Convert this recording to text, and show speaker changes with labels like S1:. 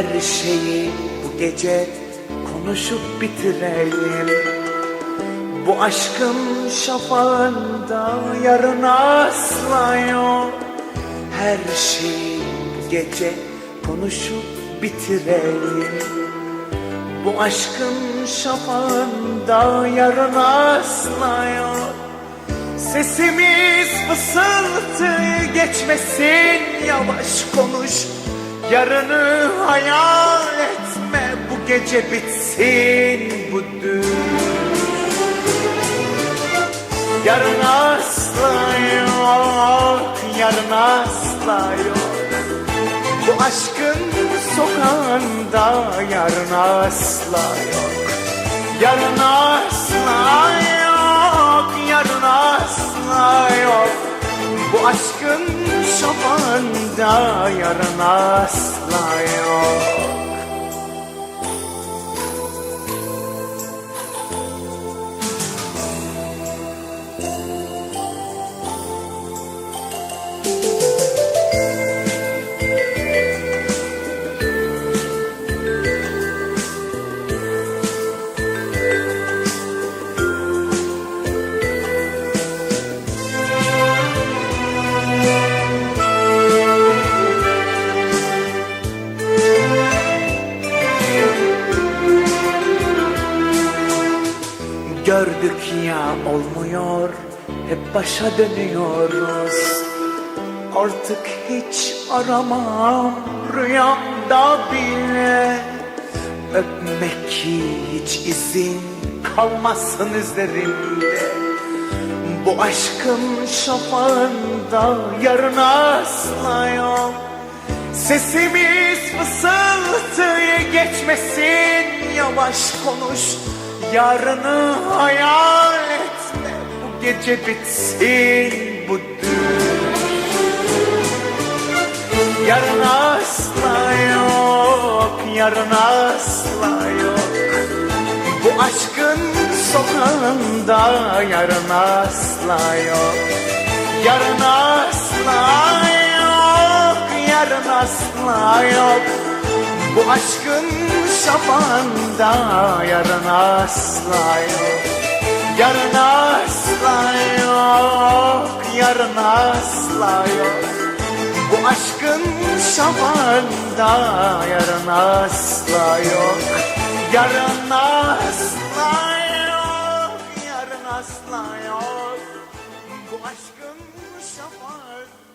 S1: Her şeyi bu gece konuşup bitirelim. Bu aşkın şafağında yarın asla yok Her şeyi bu gece konuşup bitirelim. Bu aşkın şafağında yarın asla yok Sesimiz fısıltı geçmesin yavaş konuş Yarını hayal etme bu gece bitsin bu düğün Yarın asla yok, yarın asla yok. Bu aşkın sokağında yarın asla yok. Yarın asla yok, yarın asla yok Gördük ya olmuyor Hep başa dönüyoruz. Artık hiç aramam Rüyamda bile. Öpmek ki hiç izin Kalmasın üzerimde Bu aşkın şafağında Yarın asla yok Sesimiz fısıltıyı geçmesin Yavaş konuş Yarını hayal etme. Bu gece bitsin bu düğün. Yarın asla yok Yarın asla yok. Bu aşkın sokağında Yarın asla yok. Yarın asla yok Yarın asla yok. Bu aşkın kafanda yarın asla yok. Yarın asla yok, yarın asla yok. Bu aşkın şafanda yarın asla yok. Yarın asla yok, yarın asla yok. Bu aşkın şafanda